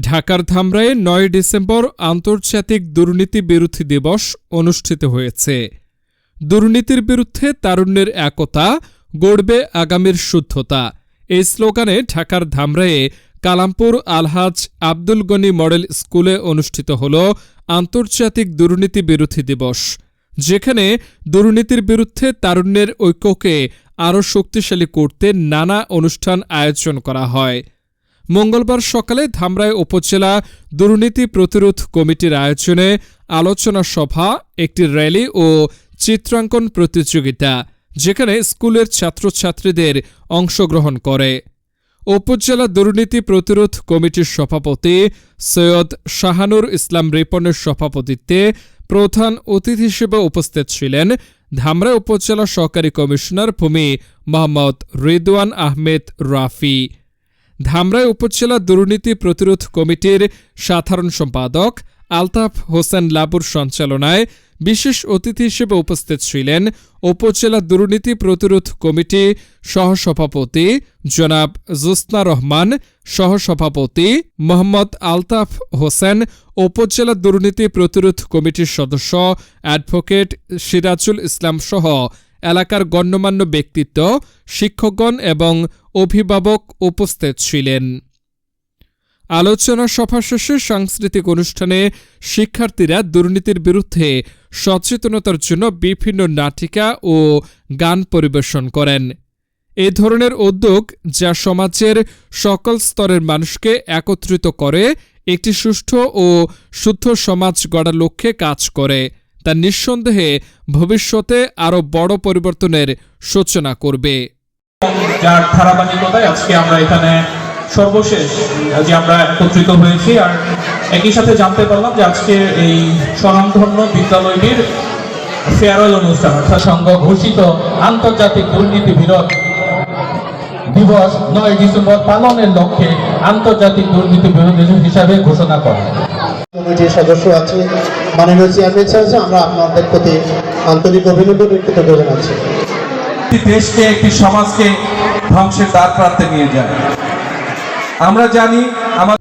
ঢাকার ধামরায়ে নয় ডিসেম্বর আন্তর্জাতিক দুর্নীতি বিরোধী দিবস অনুষ্ঠিত হয়েছে। দুর্নীতির বিরুদ্ধে তারুণ্যের একতা গড়বে আগামীর শুদ্ধতা। এই স্লোগানে ঢাকার ধামরায়ে কালামপুর আলহাজ আব্দুল গনি মডেল স্কুলে অনুষ্ঠিত হল আন্তর্জাতিক দুর্নীতি বিরোধী দিবস। যেখানে দুর্নীতির বিরুদ্ধে তারুণ্যের ঐক্যকে আরও শক্তিশালী করতে নানা অনুষ্ঠান আয়োজন করা হয়। মঙ্গলবার সকালে ধামরাই উপজেলা দুর্নীতি প্রতিরোধ কমিটির আয়োজনে আলোচনা সভা, একটি র্যালি ও চিত্রাঙ্কন প্রতিযোগিতা, যেখানে স্কুলের ছাত্রছাত্রীদের অংশগ্রহণ করে। উপজেলা দুর্নীতি প্রতিরোধ কমিটির সভাপতি সৈয়দ শাহানুর ইসলাম রিপনের সভাপতিত্বে প্রধান অতিথি হিসেবে উপস্থিত ছিলেন ধামরা উপজেলা সহকারী কমিশনার ভূমি মোহাম্মদ রিদওয়ান আহমেদ রাফি। ধামরাই উপজেলা দুর্নীতি প্রতিরোধ কমিটির সাধারণ সম্পাদক আলতাফ হোসেন লাবুর সঞ্চালনায় বিশেষ অতিথি হিসেবে উপস্থিত ছিলেন উপজেলা দুর্নীতি প্রতিরোধ কমিটি সহসভাপতি জনাব জোসনা রহমান, সহসভাপতি মোহাম্মদ আলতাফ হোসেন, উপজেলা দুর্নীতি প্রতিরোধ কমিটির সদস্য অ্যাডভোকেট সিরাজুল ইসলাম সহ এলাকার গণ্যমান্য ব্যক্তিত্ব, শিক্ষকগণ এবং অভিভাবক উপস্থিত ছিলেন। আলোচনা সভা শেষে সাংস্কৃতিক অনুষ্ঠানে শিক্ষার্থীরা দুর্নীতির বিরুদ্ধে সচেতনতার জন্য বিভিন্ন নাটিকা ও গান পরিবেশন করেন। এ ধরনের উদ্যোগ যা সমাজের সকল স্তরের মানুষকে একত্রিত করে, একটি সুষ্ঠু ও শুদ্ধ সমাজ গড়ার লক্ষ্যে কাজ করে। তা নিঃসন্দেহে ভবিষ্যতে আরও বড় পরিবর্তনের সূচনা করবে। যার ধারাবাহিকতায় আজকে আমরা এখানে সর্বশেষ যে আমরা একত্রিত হয়েছি। আর একই সাথে জানতে পারলাম যে আজকে এই স্বনামধন্য বিদ্যালয়টির ফেয়ারওয়েল অনুষ্ঠান অর্থাৎ সংঘ ঘোষিত আন্তর্জাতিক দুর্নীতি বিরোধ দিবস নয় ডিসেম্বর পালনের লক্ষ্যে আন্তর্জাতিক দুর্নীতি বিরোধী হিসাবে ঘোষণা করে। কমিটির সদস্য আছে মাননীয় চেয়ারম্যান আছে, আমরা আপনাদের প্রতি আন্তরিক অভিনন্দন ব্যক্ত করে জানাচ্ছি। দেশকে একটি সমাজকে ধ্বংসের দ্বার প্রান্তে নিয়ে যায়। আমরা জানি আমার